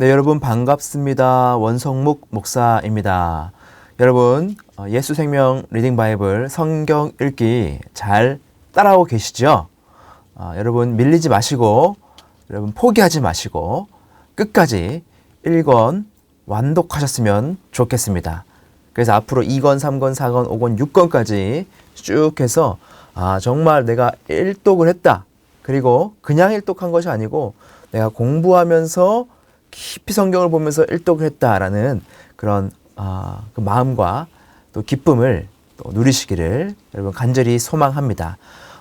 네, 여러분 반갑습니다. 원성묵 목사입니다. 여러분, 어, 예수 생명 리딩 바이블 성경 읽기 잘 따라오고 계시죠? 어, 여러분 밀리지 마시고 여러분 포기하지 마시고 끝까지 1권 완독하셨으면 좋겠습니다. 그래서 앞으로 2권, 3권, 4권, 5권, 6권까지 쭉 해서 아, 정말 내가 일독을 했다. 그리고 그냥 일독한 것이 아니고 내가 공부하면서 깊이 성경을 보면서 일독을 했다라는 그런 아, 그 마음과 또 기쁨을 또 누리시기를 여러분 간절히 소망합니다.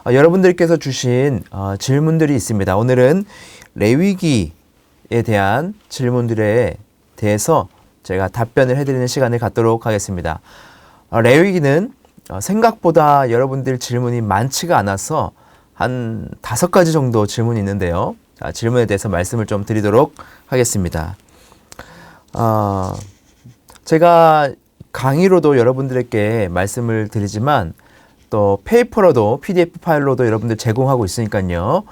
어, 여러분들께서 주신 어, 질문들이 있습니다. 오늘은 레위기에 대한 질문들에 대해서 제가 답변을 해드리는 시간을 갖도록 하겠습니다. 어, 레위기는 어, 생각보다 여러분들 질문이 많지가 않아서 한 다섯 가지 정도 질문이 있는데요. 자, 질문에 대해서 말씀을 좀 드리도록 하겠습니다. 어, 제가 강의로도 여러분들에게 말씀을 드리지만 또 페이퍼로도 PDF 파일로도 여러분들 제공하고 있으니까요.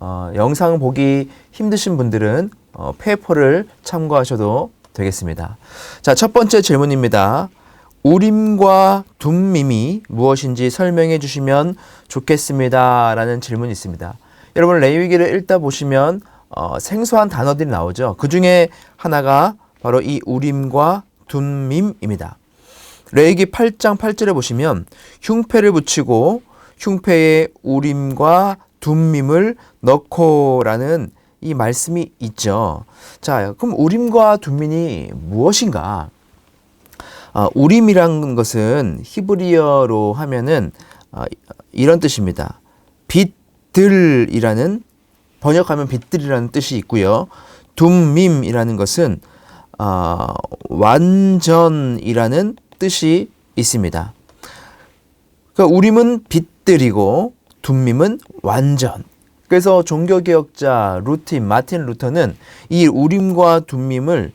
어, 영상 보기 힘드신 분들은 어, 페이퍼를 참고하셔도 되겠습니다. 자, 첫 번째 질문입니다. 우림과 둠밈이 무엇인지 설명해 주시면 좋겠습니다. 라는 질문이 있습니다. 여러분, 레위기를 읽다 보시면 어, 생소한 단어들이 나오죠. 그 중에 하나가 바로 이 우림과 둠밈입니다. 레위기 8장 8절에 보시면 흉패를 붙이고 흉패에 우림과 둠밈을 넣고라는 이 말씀이 있죠. 자, 그럼 우림과 둠민이 무엇인가? 아, 우림이란 것은 히브리어로 하면은 아, 이런 뜻입니다. 빛 들이라는 번역하면 빛들이라는 뜻이 있고요. 둠밈이라는 것은 아, 완전이라는 뜻이 있습니다. 그러니까 우림은 빛들이고 둠밈은 완전. 그래서 종교개혁자 루틴 마틴 루터는 이 우림과 둠밈을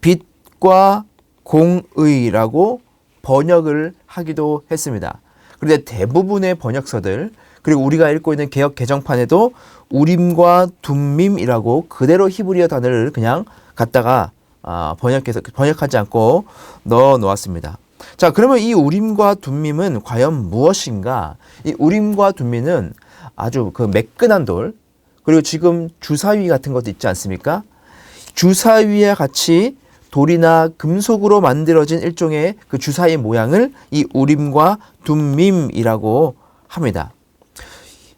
빛과 공의라고 번역을 하기도 했습니다. 그런데 대부분의 번역서들 그리고 우리가 읽고 있는 개혁 개정판에도 우림과 둠밈이라고 그대로 히브리어 단어를 그냥 갖다가 아, 번역해서 번역하지 않고 넣어 놓았습니다. 자, 그러면 이 우림과 둠밈은 과연 무엇인가? 이 우림과 둠밈은 아주 그 매끈한 돌 그리고 지금 주사위 같은 것도 있지 않습니까? 주사위와 같이 돌이나 금속으로 만들어진 일종의 그 주사위 모양을 이 우림과 둠밈이라고 합니다.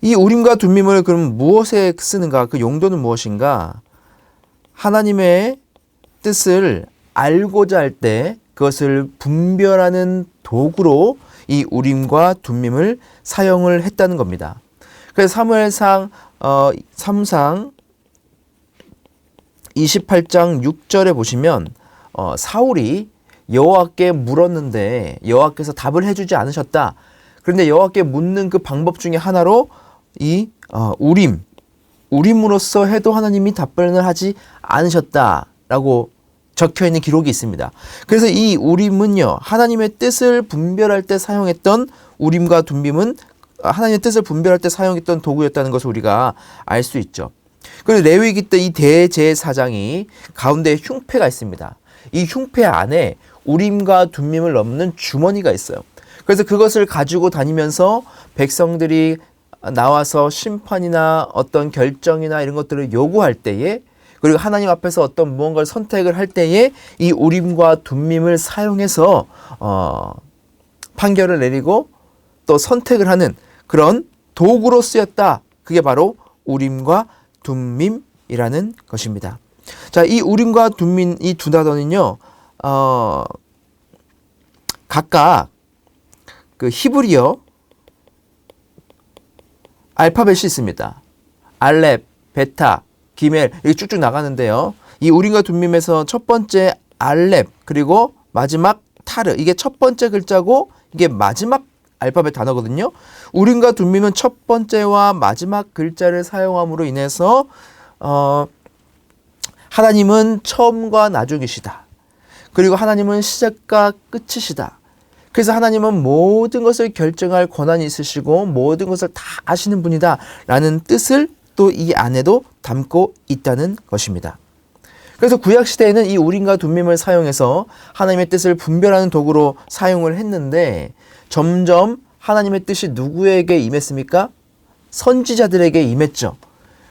이 우림과 둠밈을 그럼 무엇에 쓰는가? 그 용도는 무엇인가? 하나님의 뜻을 알고자 할 때 그것을 분별하는 도구로 이 우림과 둠밈을 사용을 했다는 겁니다. 그래서 사무엘상 어 3상 28장 6절에 보시면 어 사울이 여호와께 물었는데 여호와께서 답을 해 주지 않으셨다. 그런데 여호와께 묻는 그 방법 중에 하나로 이 어, 우림 우림으로써 해도 하나님이 답변을 하지 않으셨다라고 적혀 있는 기록이 있습니다. 그래서 이 우림은요 하나님의 뜻을 분별할 때 사용했던 우림과 둠빔은 하나님의 뜻을 분별할 때 사용했던 도구였다는 것을 우리가 알 수 있죠. 그리고 레위기 때 이 대제사장이 가운데 흉패가 있습니다. 이 흉패 안에 우림과 둠밈을 넣는 주머니가 있어요. 그래서 그것을 가지고 다니면서 백성들이 나와서 심판이나 어떤 결정이나 이런 것들을 요구할 때에 그리고 하나님 앞에서 어떤 무언가를 선택을 할 때에 이 우림과 둠밈을 사용해서 어, 판결을 내리고 또 선택을 하는 그런 도구로 쓰였다. 그게 바로 우림과 둠밈이라는 것입니다. 자, 이 우림과 둠민 이 두 단어는요, 어, 각각 그 히브리어 알파벳이 있습니다. 알렙, 베타, 기멜 이렇게 쭉쭉 나가는데요. 이 우림과 둠밈에서 첫 번째 알렙 그리고 마지막 타르 이게 첫 번째 글자고 이게 마지막 알파벳 단어거든요. 우림과 둠밈은 첫 번째와 마지막 글자를 사용함으로 인해서 어, 하나님은 처음과 나중이시다. 그리고 하나님은 시작과 끝이시다. 그래서 하나님은 모든 것을 결정할 권한이 있으시고 모든 것을 다 아시는 분이다. 라는 뜻을 또 이 안에도 담고 있다는 것입니다. 그래서 구약 시대에는 이 우림과 둠밈을 사용해서 하나님의 뜻을 분별하는 도구로 사용을 했는데 점점 하나님의 뜻이 누구에게 임했습니까? 선지자들에게 임했죠.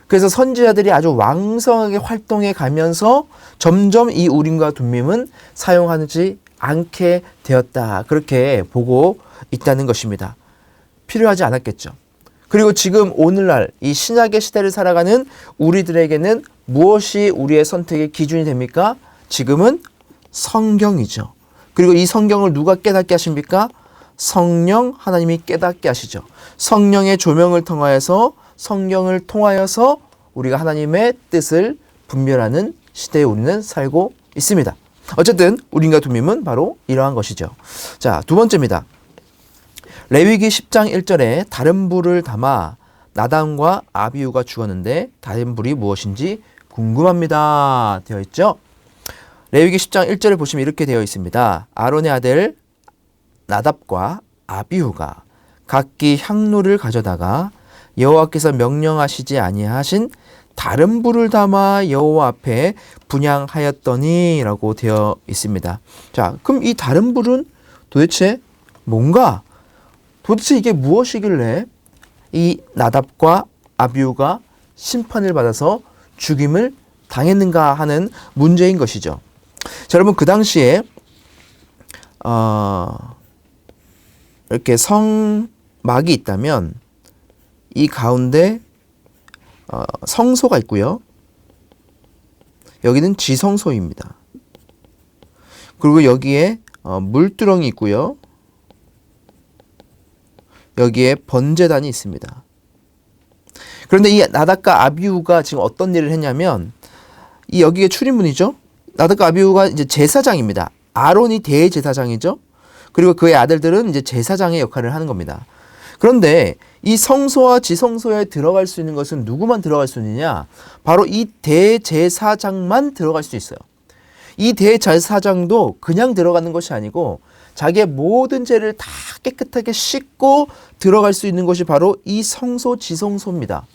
그래서 선지자들이 아주 왕성하게 활동해 가면서 점점 이 우림과 둠밈은 사용하지 않게 되었다. 그렇게 보고 있다는 것입니다. 필요하지 않았겠죠. 그리고 지금 오늘날 이 신약의 시대를 살아가는 우리들에게는 무엇이 우리의 선택의 기준이 됩니까? 지금은 성경이죠. 그리고 이 성경을 누가 깨닫게 하십니까? 성령 하나님이 깨닫게 하시죠. 성령의 조명을 통하여서 성경을 통하여서 우리가 하나님의 뜻을 분별하는 시대에 우리는 살고 있습니다. 어쨌든 우린과 두밈은 바로 이러한 것이죠. 자, 두 번째입니다. 레위기 10장 1절에 다른 불을 담아 나단과 아비우가 죽었는데 다른 불이 무엇인지 궁금합니다. 되어 있죠? 레위기 10장 1절을 보시면 이렇게 되어 있습니다. 아론의 아들 나답과 아비후가 각기 향로를 가져다가 여호와께서 명령하시지 아니하신 다른 불을 담아 여호와 앞에 분양하였더니라고 되어 있습니다. 자, 그럼 이 다른 불은 도대체 뭔가? 도대체 이게 무엇이길래 이 나답과 아비우가 심판을 받아서 죽임을 당했는가 하는 문제인 것이죠. 자, 여러분 그 당시에 어, 이렇게 성막이 있다면 이 가운데 어, 성소가 있고요. 여기는 지성소입니다. 그리고 여기에 어, 물두렁이 있고요. 여기에 번제단이 있습니다. 그런데 이 나닷과 아비우가 지금 어떤 일을 했냐면 이 여기에 출입문이죠. 나닷과 아비우가 이제 제사장입니다. 아론이 대제사장이죠. 그리고 그의 아들들은 이제 제사장의 역할을 하는 겁니다. 그런데 이 성소와 지성소에 들어갈 수 있는 것은 누구만 들어갈 수 있느냐? 바로 이 대제사장만 들어갈 수 있어요. 이 대제사장도 그냥 들어가는 것이 아니고 자기의 모든 죄를 다 깨끗하게 씻고 들어갈 수 있는 것이 바로 이 성소 지성소입니다.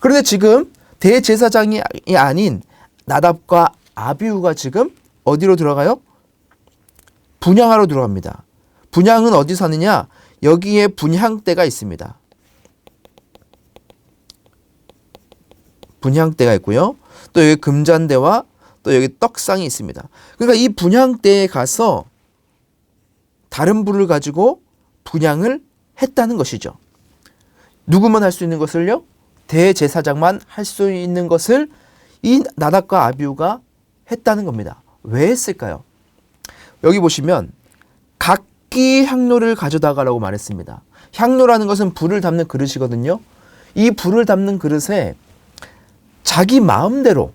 그런데 지금 대제사장이 아닌 나답과 아비우가 지금 어디로 들어가요? 분양하러 들어갑니다. 분양은 어디서 하느냐? 여기에 분향대가 있습니다. 분향대가 있고요. 또 여기 금잔대와 또 여기 떡상이 있습니다. 그러니까 이 분향대에 가서 다른 불을 가지고 분양을 했다는 것이죠. 누구만 할 수 있는 것을요? 대제사장만 할 수 있는 것을 이 나답과 아비우가 했다는 겁니다. 왜 했을까요? 여기 보시면 각기 향로를 가져다가라고 말했습니다. 향로라는 것은 불을 담는 그릇이거든요. 이 불을 담는 그릇에 자기 마음대로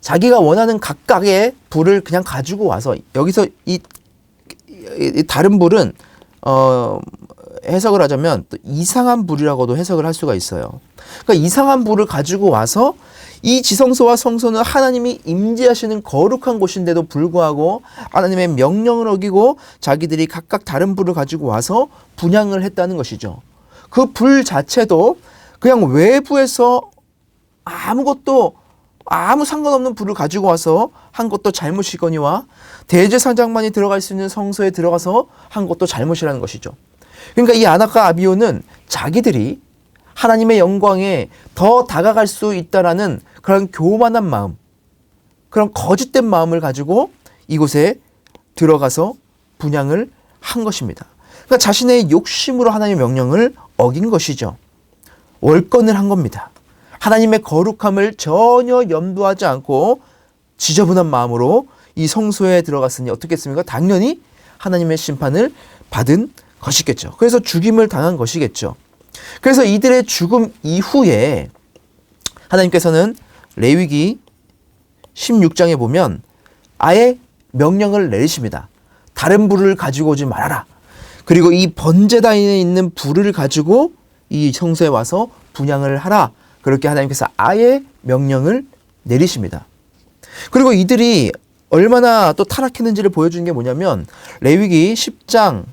자기가 원하는 각각의 불을 그냥 가지고 와서 여기서 이, 이 다른 불은 어 해석을 하자면 또 이상한 불이라고도 해석을 할 수가 있어요. 그러니까 이상한 불을 가지고 와서 이 지성소와 성소는 하나님이 임재하시는 거룩한 곳인데도 불구하고 하나님의 명령을 어기고 자기들이 각각 다른 불을 가지고 와서 분양을 했다는 것이죠. 그 불 자체도 그냥 외부에서 아무것도 아무 상관없는 불을 가지고 와서 한 것도 잘못이거니와 대제사장만이 들어갈 수 있는 성소에 들어가서 한 것도 잘못이라는 것이죠. 그러니까 이 아나카 아비오는 자기들이 하나님의 영광에 더 다가갈 수 있다라는 그런 교만한 마음, 그런 거짓된 마음을 가지고 이곳에 들어가서 분양을 한 것입니다. 그러니까 자신의 욕심으로 하나님의 명령을 어긴 것이죠. 월권을 한 겁니다. 하나님의 거룩함을 전혀 염두하지 않고 지저분한 마음으로 이 성소에 들어갔으니 어떻겠습니까? 당연히 하나님의 심판을 받은 것이겠죠. 그래서 죽임을 당한 것이겠죠. 그래서 이들의 죽음 이후에 하나님께서는 레위기 16장에 보면 아예 명령을 내리십니다. 다른 불을 가지고 오지 말아라. 그리고 이 번제단에 있는 불을 가지고 이 성소에 와서 분양을 하라. 그렇게 하나님께서 아예 명령을 내리십니다. 그리고 이들이 얼마나 또 타락했는지를 보여주는 게 뭐냐면 레위기 10장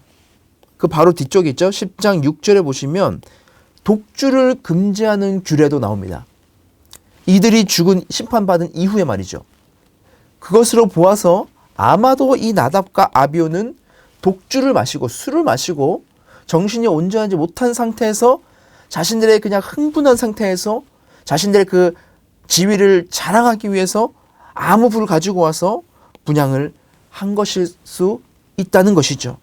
그 바로 뒤쪽에 있죠. 10장 6절에 보시면 독주를 금지하는 규례도 나옵니다. 이들이 죽은 심판받은 이후에 말이죠. 그것으로 보아서 아마도 이 나답과 아비오는 독주를 마시고 술을 마시고 정신이 온전하지 못한 상태에서 자신들의 그냥 흥분한 상태에서 자신들의 그 지위를 자랑하기 위해서 아무 불을 가지고 와서 분양을 한 것일 수 있다는 것이죠.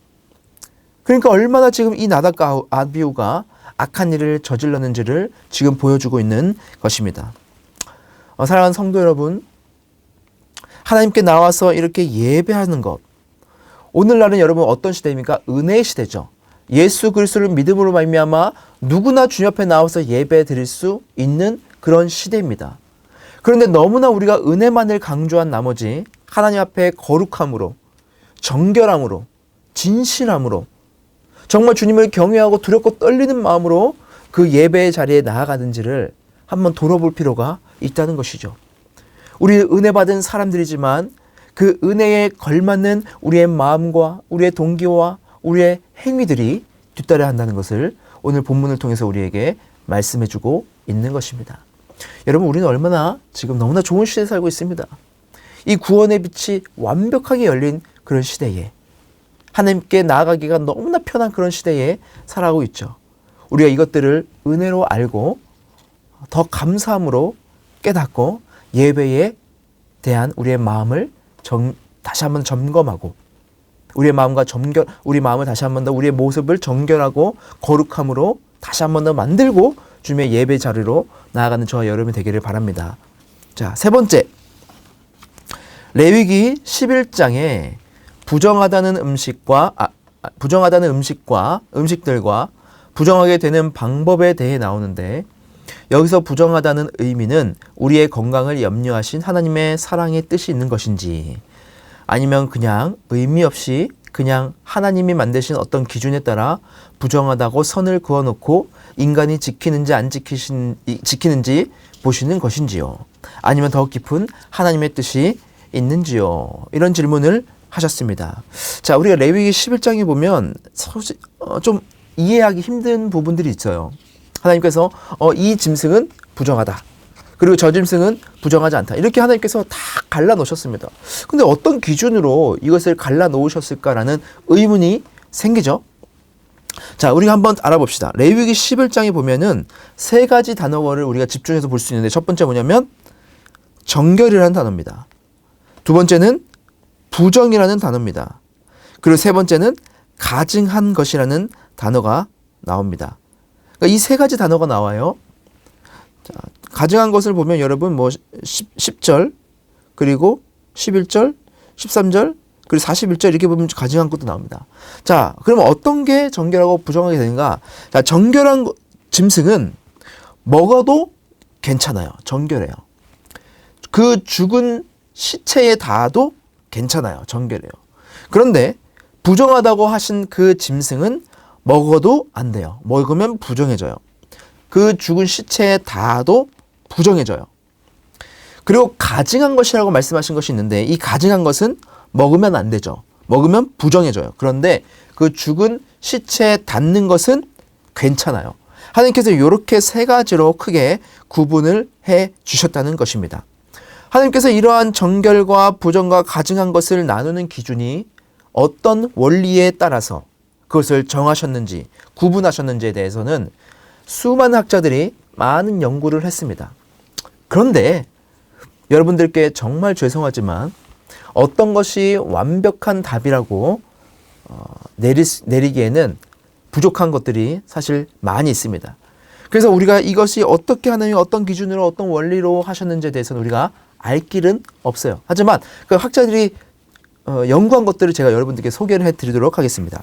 그러니까 얼마나 지금 이 나답과 아비오가 악한 일을 저질렀는지를 지금 보여주고 있는 것입니다. 어, 사랑하는 성도 여러분, 하나님께 나와서 이렇게 예배하는 것. 오늘날은 여러분 어떤 시대입니까? 은혜의 시대죠. 예수 그리스도를 믿음으로 말미암아 누구나 주님 앞에 나와서 예배 드릴 수 있는 그런 시대입니다. 그런데 너무나 우리가 은혜만을 강조한 나머지 하나님 앞에 거룩함으로 정결함으로 진실함으로 정말 주님을 경외하고 두렵고 떨리는 마음으로 그 예배의 자리에 나아가는지를 한번 돌아볼 필요가 있다는 것이죠. 우리 은혜 받은 사람들이지만 그 은혜에 걸맞는 우리의 마음과 우리의 동기와 우리의 행위들이 뒤따라 한다는 것을 오늘 본문을 통해서 우리에게 말씀해 주고 있는 것입니다. 여러분, 우리는 얼마나 지금 너무나 좋은 시대에 살고 있습니다. 이 구원의 빛이 완벽하게 열린 그런 시대에 하나님께 나아가기가 너무나 편한 그런 시대에 살아가고 있죠. 우리가 이것들을 은혜로 알고 더 감사함으로 깨닫고 예배에 대한 우리의 마음을 정, 다시 한번 점검하고 우리의 마음과 점결 우리 마음을 다시 한번 더 우리의 모습을 정결하고 거룩함으로 다시 한번 더 만들고 주님의 예배 자리로 나아가는 저와 여러분이 되기를 바랍니다. 자, 세 번째. 레위기 11장에 부정하다는 음식과 아, 아, 부정하다는 음식과 음식들과 부정하게 되는 방법에 대해 나오는데 여기서 부정하다는 의미는 우리의 건강을 염려하신 하나님의 사랑의 뜻이 있는 것인지 아니면 그냥 의미 없이 그냥 하나님이 만드신 어떤 기준에 따라 부정하다고 선을 그어놓고 인간이 지키는지 안 지키신, 지키는지 보시는 것인지요. 아니면 더 깊은 하나님의 뜻이 있는지요. 이런 질문을 하셨습니다. 자, 우리가 레위기 11장에 보면 어, 좀 이해하기 힘든 부분들이 있어요. 하나님께서 어, 이 짐승은 부정하다. 그리고 저 짐승은 부정하지 않다. 이렇게 하나님께서 다 갈라 놓으셨습니다. 근데 어떤 기준으로 이것을 갈라 놓으셨을까라는 의문이 생기죠. 자, 우리가 한번 알아봅시다. 레위기 11장에 보면은 세 가지 단어를 우리가 집중해서 볼 수 있는데 첫 번째 뭐냐면 정결이라는 단어입니다. 두 번째는 부정이라는 단어입니다. 그리고 세 번째는 가증한 것이라는 단어가 나옵니다. 그러니까 이세 가지 단어가 나와요. 자, 가증한 것을 보면 여러분 뭐 10, 10 절 그리고 11절, 13절 그리고 41절 이렇게 보면 가증한 것도 나옵니다. 자, 그러면 어떤 게 정결하고 부정하게 되는가? 자, 정결한 짐승은 먹어도 괜찮아요. 정결해요. 그 죽은 시체에 닿아도 괜찮아요. 정결해요. 그런데 부정하다고 하신 그 짐승은 먹어도 안 돼요. 먹으면 부정해져요. 그 죽은 시체에 닿아도 부정해져요. 그리고 가증한 것이라고 말씀하신 것이 있는데 이 가증한 것은 먹으면 안 되죠. 먹으면 부정해져요. 그런데 그 죽은 시체에 닿는 것은 괜찮아요. 하나님께서 이렇게 세 가지로 크게 구분을 해 주셨다는 것입니다. 하나님께서 이러한 정결과 부정과 가증한 것을 나누는 기준이 어떤 원리에 따라서 그것을 정하셨는지 구분하셨는지에 대해서는 수많은 학자들이 많은 연구를 했습니다. 그런데 여러분들께 정말 죄송하지만 어떤 것이 완벽한 답이라고 어, 내리, 내리기에는 부족한 것들이 사실 많이 있습니다. 그래서 우리가 이것이 어떻게 하나님 어떤 기준으로 어떤 원리로 하셨는지에 대해서는 우리가 알 길은 없어요. 하지만 그 학자들이 어, 연구한 것들을 제가 여러분들께 소개를 해드리도록 하겠습니다.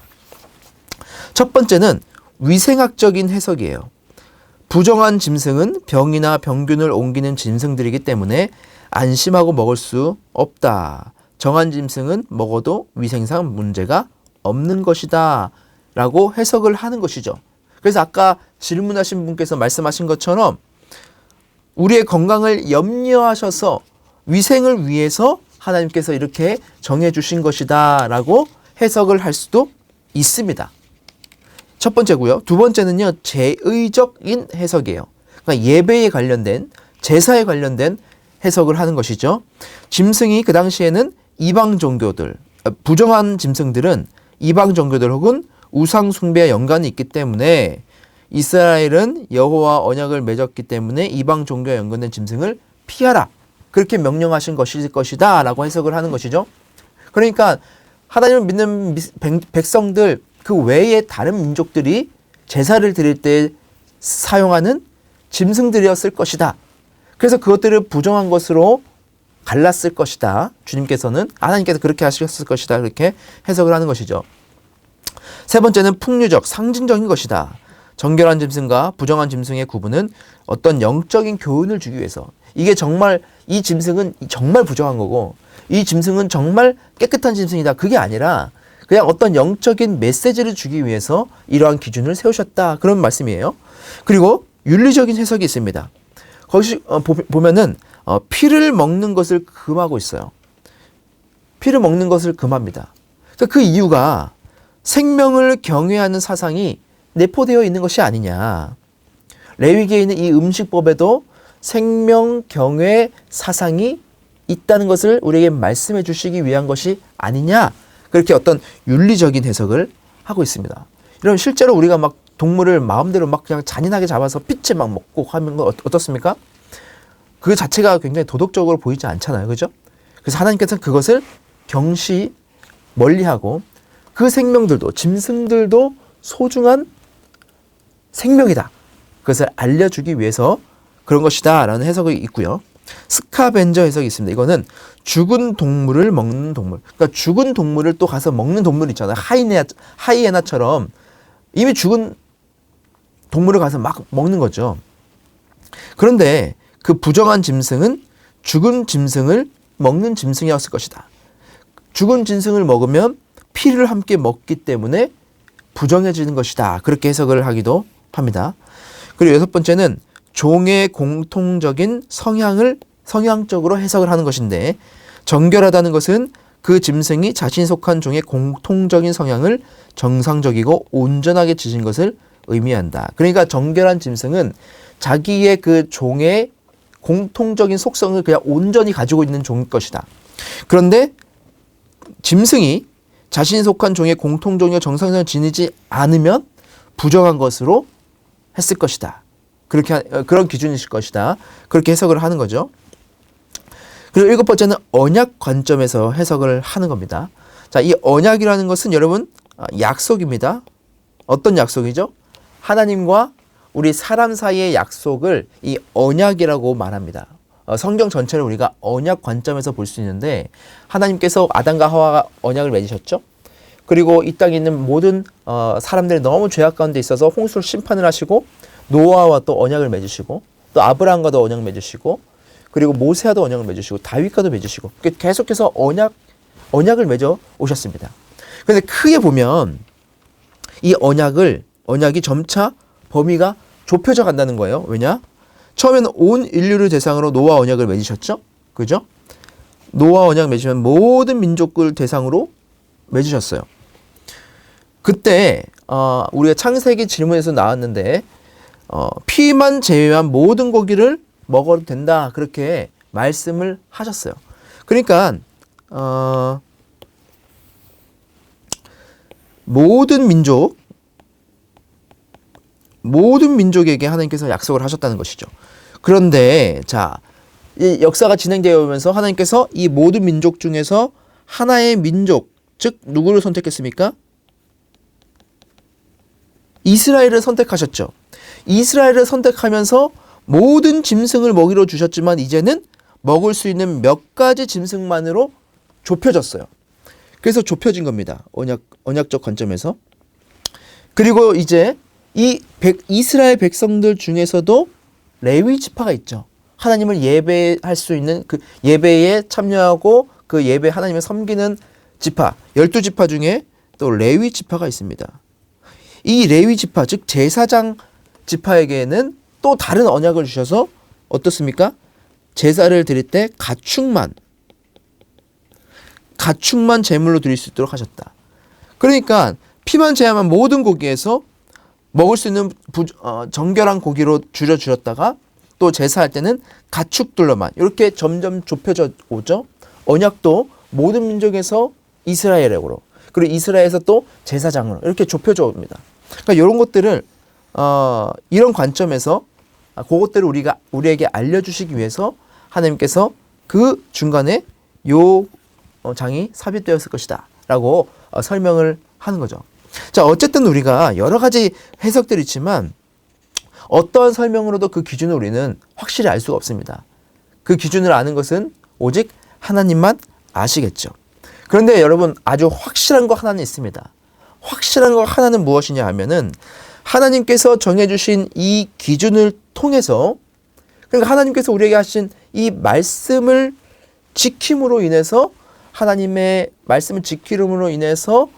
첫 번째는 위생학적인 해석이에요. 부정한 짐승은 병이나 병균을 옮기는 짐승들이기 때문에 안심하고 먹을 수 없다. 정한 짐승은 먹어도 위생상 문제가 없는 것이다. 라고 해석을 하는 것이죠. 그래서 아까 질문하신 분께서 말씀하신 것처럼 우리의 건강을 염려하셔서 위생을 위해서 하나님께서 이렇게 정해 주신 것이다. 라고 해석을 할 수도 있습니다. 첫 번째고요. 두 번째는요. 제의적인 해석이에요. 그러니까 예배에 관련된 제사에 관련된 해석을 하는 것이죠. 짐승이 그 당시에는 이방 종교들, 어, 부정한 짐승들은 이방 종교들 혹은 우상 숭배와 연관이 있기 때문에 이스라엘은 여호와 언약을 맺었기 때문에 이방 종교와 연관된 짐승을 피하라. 그렇게 명령하신 것일 것이다 라고 해석을 하는 것이죠. 그러니까 하나님을 믿는 백성들 그 외에 다른 민족들이 제사를 드릴 때 사용하는 짐승들이었을 것이다. 그래서 그것들을 부정한 것으로 갈랐을 것이다. 주님께서는 하나님께서 그렇게 하셨을 것이다. 그렇게 해석을 하는 것이죠. 세 번째는 풍류적, 상징적인 것이다. 정결한 짐승과 부정한 짐승의 구분은 어떤 영적인 교훈을 주기 위해서 이게 정말 이 짐승은 정말 부정한 거고 이 짐승은 정말 깨끗한 짐승이다. 그게 아니라 그냥 어떤 영적인 메시지를 주기 위해서 이러한 기준을 세우셨다. 그런 말씀이에요. 그리고 윤리적인 해석이 있습니다. 거기 어, 보- 보면은 어, 피를 먹는 것을 금하고 있어요. 피를 먹는 것을 금합니다. 그러니까 그 이유가 생명을 경외하는 사상이 내포되어 있는 것이 아니냐. 레위기에 있는 이 음식법에도 생명 경외 사상이 있다는 것을 우리에게 말씀해 주시기 위한 것이 아니냐. 그렇게 어떤 윤리적인 해석을 하고 있습니다. 여러분 실제로 우리가 막 동물을 마음대로 막 그냥 잔인하게 잡아서 피채 막 먹고 하는 건 어떻- 어떻습니까? 그 자체가 굉장히 도덕적으로 보이지 않잖아요. 그죠? 그래서 하나님께서는 그것을 경시 멀리하고 그 생명들도 짐승들도 소중한 생명이다. 그것을 알려주기 위해서 그런 것이다 라는 해석이 있고요. 스카벤저 해석이 있습니다. 이거는 죽은 동물을 먹는 동물. 그러니까 죽은 동물을 또 가서 먹는 동물 있잖아요. 하이에나, 하이에나처럼 이미 죽은 동물을 가서 막 먹는 거죠. 그런데 그 부정한 짐승은 죽은 짐승을 먹는 짐승이었을 것이다. 죽은 짐승을 먹으면 피를 함께 먹기 때문에 부정해지는 것이다. 그렇게 해석을 하기도 합니다. 그리고 여섯 번째는 종의 공통적인 성향을 성향적으로 해석을 하는 것인데 정결하다는 것은 그 짐승이 자신이 속한 종의 공통적인 성향을 정상적이고 온전하게 지진 것을 의미한다. 그러니까 정결한 짐승은 자기의 그 종의 공통적인 속성을 그냥 온전히 가지고 있는 종일 것이다. 그런데 짐승이 자신이 속한 종의 공통종의 정상성을 지니지 않으면 부정한 것으로 했을 것이다. 그렇게 하- 어, 그런 기준이실 것이다. 그렇게 해석을 하는 거죠. 그리고 일곱 번째는 언약 관점에서 해석을 하는 겁니다. 자, 이 언약이라는 것은 여러분 아, 약속입니다. 어떤 약속이죠? 하나님과 우리 사람 사이의 약속을 이 언약이라고 말합니다. 어, 성경 전체를 우리가 언약 관점에서 볼 수 있는데 하나님께서 아담과 하와가 언약을 맺으셨죠. 그리고 이 땅에 있는 모든 어, 사람들이 너무 죄악 가운데 있어서 홍수를 심판을 하시고 노아와 또 언약을 맺으시고 또 아브라함과도 언약 맺으시고 그리고 모세와도 언약을 맺으시고 다윗과도 맺으시고 계속해서 언약 언약을 맺어 오셨습니다. 그런데 크게 보면 이 언약을 언약이 점차 범위가 좁혀져 간다는 거예요. 왜냐? 처음에는 온 인류를 대상으로 노아 언약을 맺으셨죠. 그죠? 노아 언약 맺으면 모든 민족을 대상으로 맺으셨어요. 그때 어, 우리가 창세기 질문에서 나왔는데 어, 피만 제외한 모든 고기를 먹어도 된다 그렇게 말씀을 하셨어요. 그러니까 어, 모든 민족 모든 민족에게 하나님께서 약속을 하셨다는 것이죠. 그런데 자, 이 역사가 진행되어 오면서 하나님께서 이 모든 민족 중에서 하나의 민족, 즉 누구를 선택했습니까? 이스라엘을 선택하셨죠. 이스라엘을 선택하면서 모든 짐승을 먹이로 주셨지만 이제는 먹을 수 있는 몇 가지 짐승만으로 좁혀졌어요. 그래서 좁혀진 겁니다. 언약 언약적 관점에서. 그리고 이제 이 백, 이스라엘 백성들 중에서도 레위 지파가 있죠. 하나님을 예배할 수 있는 그 예배에 참여하고 그 예배 하나님을 섬기는 지파, 열두 지파 중에 또 레위 지파가 있습니다. 이 레위 지파, 즉 제사장 지파에게는 또 다른 언약을 주셔서 어떻습니까? 제사를 드릴 때 가축만 가축만 제물로 드릴 수 있도록 하셨다. 그러니까 피만 제하면 모든 고기에서 먹을 수 있는 부, 어, 정결한 고기로 줄여 주었다가 또 제사할 때는 가축들로만 이렇게 점점 좁혀져 오죠. 언약도 모든 민족에서 이스라엘으로 그리고 이스라엘에서 또 제사장으로 이렇게 좁혀져 옵니다. 그러니까 이런 것들을 어, 이런 관점에서 아, 그것들을 우리가 우리에게 알려주시기 위해서 하나님께서 그 중간에 요 어, 장이 삽입되었을 것이다라고 어, 설명을 하는 거죠. 자 어쨌든 우리가 여러 가지 해석들이 있지만 어떠한 설명으로도 그 기준을 우리는 확실히 알 수가 없습니다. 그 기준을 아는 것은 오직 하나님만 아시겠죠. 그런데 여러분 아주 확실한 거 하나는 있습니다. 확실한 거 하나는 무엇이냐 하면은 하나님께서 정해주신 이 기준을 통해서 그러니까 하나님께서 우리에게 하신 이 말씀을 지킴으로 인해서 하나님의 말씀을 지킴으로 인해서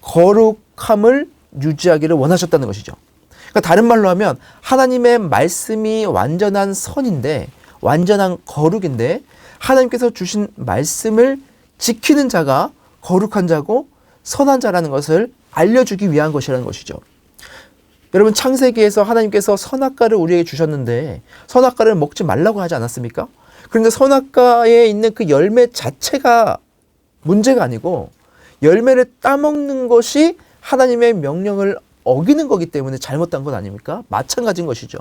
거룩함을 유지하기를 원하셨다는 것이죠. 그러니까 다른 말로 하면 하나님의 말씀이 완전한 선인데 완전한 거룩인데 하나님께서 주신 말씀을 지키는 자가 거룩한 자고 선한 자라는 것을 알려주기 위한 것이라는 것이죠. 여러분 창세기에서 하나님께서 선악과를 우리에게 주셨는데 선악과를 먹지 말라고 하지 않았습니까? 그런데 선악과에 있는 그 열매 자체가 문제가 아니고 열매를 따먹는 것이 하나님의 명령을 어기는 거기 때문에 잘못된 건 아닙니까? 마찬가지인 것이죠.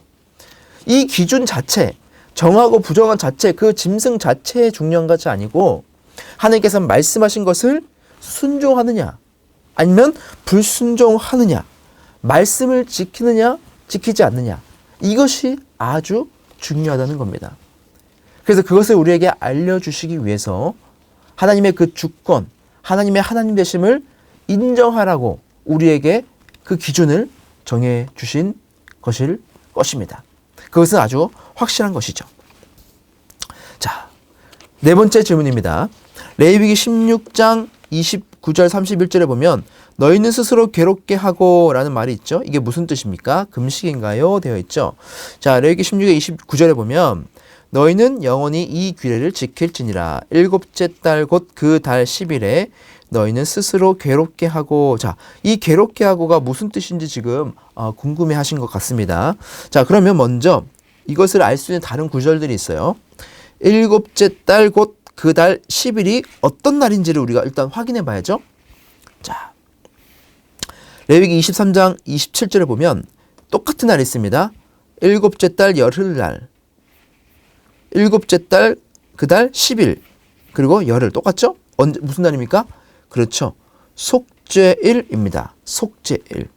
이 기준 자체, 정하고 부정한 자체, 그 짐승 자체의 중요한 것이 아니고 하나님께서 말씀하신 것을 순종하느냐 아니면 불순종하느냐 말씀을 지키느냐 지키지 않느냐 이것이 아주 중요하다는 겁니다. 그래서 그것을 우리에게 알려주시기 위해서 하나님의 그 주권, 하나님의 하나님 되심을 인정하라고 우리에게 그 기준을 정해 주신 것일 것입니다. 그것은 아주 확실한 것이죠. 자, 네 번째 질문입니다. 레위기 16장 29절 31절에 보면 너희는 스스로 괴롭게 하고 라는 말이 있죠. 이게 무슨 뜻입니까? 금식인가요? 되어 있죠. 자, 레위기 16장 29절에 보면 너희는 영원히 이 규례를 지킬지니라 일곱째 달 곧 그 달 10일에 너희는 스스로 괴롭게 하고 자, 이 괴롭게 하고가 무슨 뜻인지 지금 어, 궁금해 하신 것 같습니다. 자, 그러면 먼저 이것을 알 수 있는 다른 구절들이 있어요. 일곱째 달 곧 그 달 10일이 어떤 날인지를 우리가 일단 확인해 봐야죠. 자. 레위기 23장 27절에 보면 똑같은 날이 있습니다. 일곱째 달 열흘날. 일곱째 달 그 달 10일. 그리고 열흘 똑같죠? 언제 무슨 날입니까? 그렇죠. 속죄일입니다. 속죄일.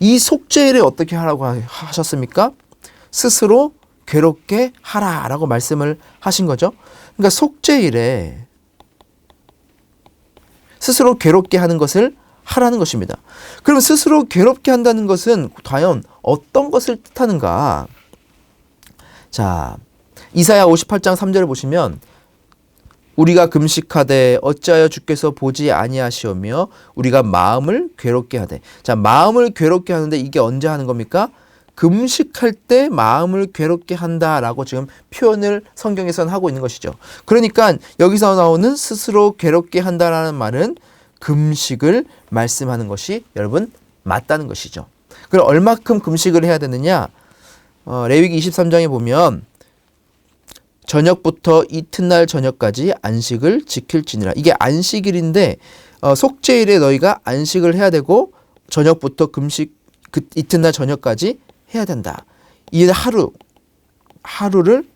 이 속죄일에 어떻게 하라고 하셨습니까? 스스로 괴롭게 하라라고 말씀을 하신 거죠. 그러니까 속죄일에 스스로 괴롭게 하는 것을 하라는 것입니다. 그럼 스스로 괴롭게 한다는 것은 과연 어떤 것을 뜻하는가? 자, 이사야 58장 3절을 보시면 우리가 금식하되 어찌하여 주께서 보지 아니하시오며 우리가 마음을 괴롭게 하되 자 마음을 괴롭게 하는데 이게 언제 하는 겁니까? 금식할 때 마음을 괴롭게 한다라고 지금 표현을 성경에서는 하고 있는 것이죠. 그러니까 여기서 나오는 스스로 괴롭게 한다라는 말은 금식을 말씀하는 것이 여러분 맞다는 것이죠. 그럼 얼마큼 금식을 해야 되느냐? 어, 레위기 23장에 보면 저녁부터 이튿날 저녁까지 안식을 지킬지니라. 이게 안식일인데 어, 속죄일에 너희가 안식을 해야 되고 저녁부터 금식 그 이튿날 저녁까지 해야 된다. 이 하루 하루를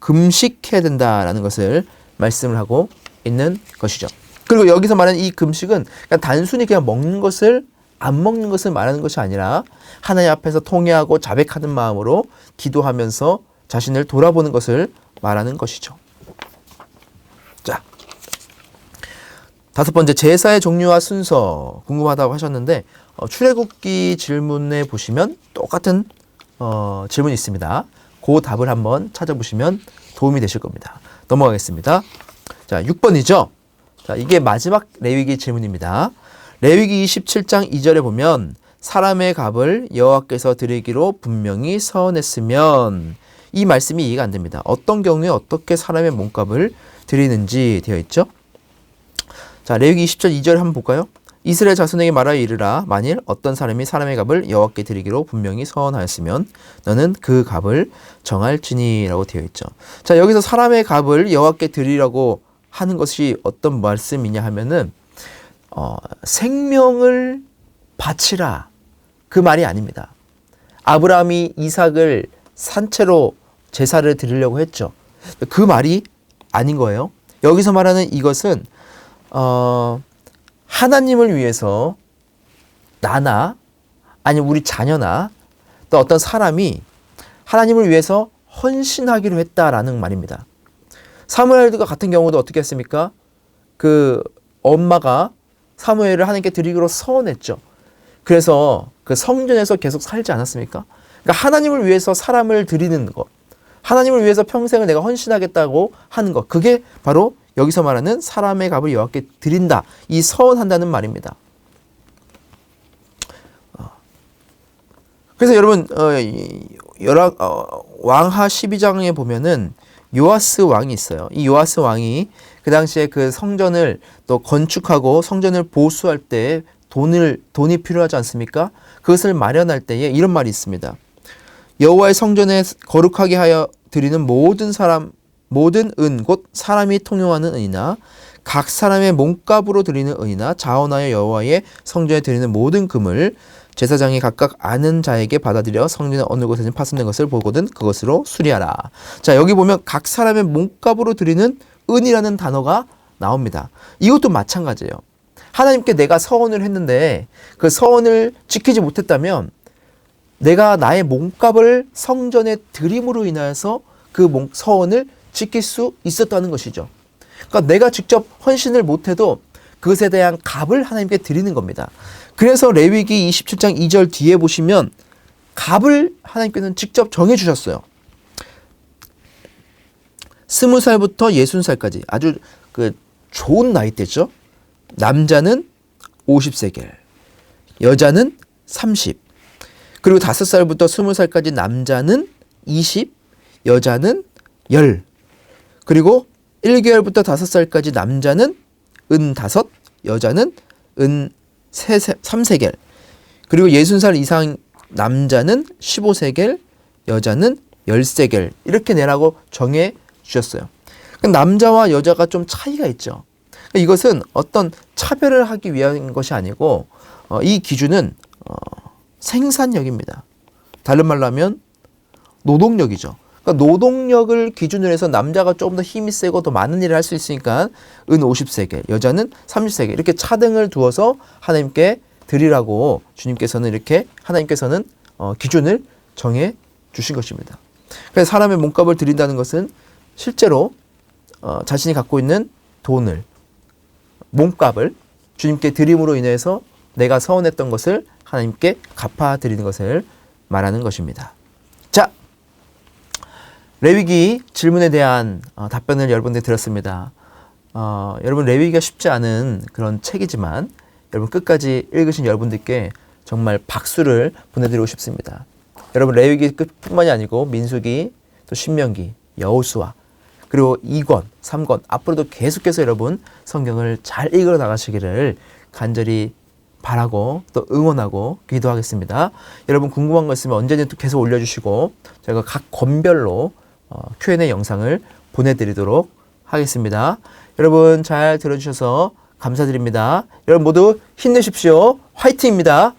금식해야 된다라는 것을 말씀을 하고 있는 것이죠. 그리고 여기서 말하는 이 금식은 그냥 단순히 그냥 먹는 것을 안 먹는 것을 말하는 것이 아니라 하나님 앞에서 통회하고 자백하는 마음으로 기도하면서 자신을 돌아보는 것을 말하는 것이죠. 자, 다섯 번째 제사의 종류와 순서 궁금하다고 하셨는데 어, 출애굽기 질문에 보시면 똑같은 어, 질문이 있습니다. 그 답을 한번 찾아보시면 도움이 되실 겁니다. 넘어가겠습니다. 자, 6번이죠. 자, 이게 마지막 레위기 질문입니다. 레위기 27장 2절에 보면 사람의 값을 여호와께서 드리기로 분명히 서원했으면 이 말씀이 이해가 안 됩니다. 어떤 경우에 어떻게 사람의 몸값을 드리는지 되어 있죠. 자, 레위기 20절 2절 한번 볼까요? 이스라엘 자손에게 말하여 이르라 만일 어떤 사람이 사람의 값을 여호와께 드리기로 분명히 서원하였으면 너는 그 값을 정할지니라고 되어 있죠. 자 여기서 사람의 값을 여호와께 드리라고 하는 것이 어떤 말씀이냐 하면은 어, 생명을 바치라 그 말이 아닙니다. 아브라함이 이삭을 산채로 제사를 드리려고 했죠. 그 말이 아닌 거예요. 여기서 말하는 이것은 어, 하나님을 위해서 나나 아니면 우리 자녀나 또 어떤 사람이 하나님을 위해서 헌신하기로 했다라는 말입니다. 사무엘과 같은 경우도 어떻게 했습니까? 그 엄마가 사무엘을 하나님께 드리기로 서원했죠. 그래서 그 성전에서 계속 살지 않았습니까? 그러니까 하나님을 위해서 사람을 드리는 것, 하나님을 위해서 평생을 내가 헌신하겠다고 하는 것, 그게 바로 여기서 말하는 사람의 값을 여호와께 드린다. 이 서원한다는 말입니다. 어. 그래서 여러분 어, 열왕 어, 왕하 12장에 보면은 요아스 왕이 있어요. 이 요아스 왕이 그 당시에 그 성전을 또 건축하고 성전을 보수할 때 돈을 돈이 필요하지 않습니까? 그것을 마련할 때에 이런 말이 있습니다. 여호와의 성전에 거룩하게 하여 드리는 모든 사람 모든 은 곧 사람이 통용하는 은이나 각 사람의 몸값으로 드리는 은이나 자원하여 여호와의 성전에 드리는 모든 금을 제사장이 각각 아는 자에게 받아들여 성전의 어느 곳에든 파손된 것을 보거든 그것으로 수리하라. 자 여기 보면 각 사람의 몸값으로 드리는 은이라는 단어가 나옵니다. 이것도 마찬가지예요. 하나님께 내가 서원을 했는데 그 서원을 지키지 못했다면 내가 나의 몸값을 성전에 드림으로 인하여서 그 서원을 지킬 수 있었다는 것이죠. 그러니까 내가 직접 헌신을 못해도 그것에 대한 값을 하나님께 드리는 겁니다. 그래서 레위기 27장 2절 뒤에 보시면 값을 하나님께는 직접 정해 주셨어요. 스무 살부터 예순 살까지 아주 그 좋은 나이대죠. 남자는 50세겔, 여자는 30. 그리고 다섯 살부터 스무 살까지 남자는 20, 여자는 10. 그리고 1개월부터 5살까지 남자는 은 다섯, 여자는 은 3세겔. 그리고 60살 이상 남자는 15세겔, 여자는 10세겔. 이렇게 내라고 정해 주셨어요. 남자와 여자가 좀 차이가 있죠. 이것은 어떤 차별을 하기 위한 것이 아니고 어, 이 기준은 어, 생산력입니다. 다른 말로 하면 노동력이죠. 그러니까 노동력을 기준으로 해서 남자가 조금 더 힘이 세고 더 많은 일을 할 수 있으니까 은 50세계, 여자는 30세계 이렇게 차등을 두어서 하나님께 드리라고 주님께서는 이렇게 하나님께서는 어, 기준을 정해 주신 것입니다. 그래서 사람의 몸값을 드린다는 것은 실제로 어, 자신이 갖고 있는 돈을 몸값을 주님께 드림으로 인해서 내가 서운했던 것을 하나님께 갚아 드리는 것을 말하는 것입니다. 자, 레위기 질문에 대한 어, 답변을 여러분들 들었습니다. 어, 여러분 레위기가 쉽지 않은 그런 책이지만 여러분 끝까지 읽으신 여러분들께 정말 박수를 보내드리고 싶습니다. 여러분 레위기 끝뿐만이 아니고 민수기, 또 신명기, 여호수아 그리고 2권, 3권 앞으로도 계속해서 여러분 성경을 잘 읽어 나가시기를 간절히 바라고 또 응원하고 기도하겠습니다. 여러분 궁금한 거 있으면 언제든 또 계속 올려주시고 제가 각 권별로 어, Q&A 영상을 보내드리도록 하겠습니다. 여러분 잘 들어주셔서 감사드립니다. 여러분 모두 힘내십시오. 화이팅입니다.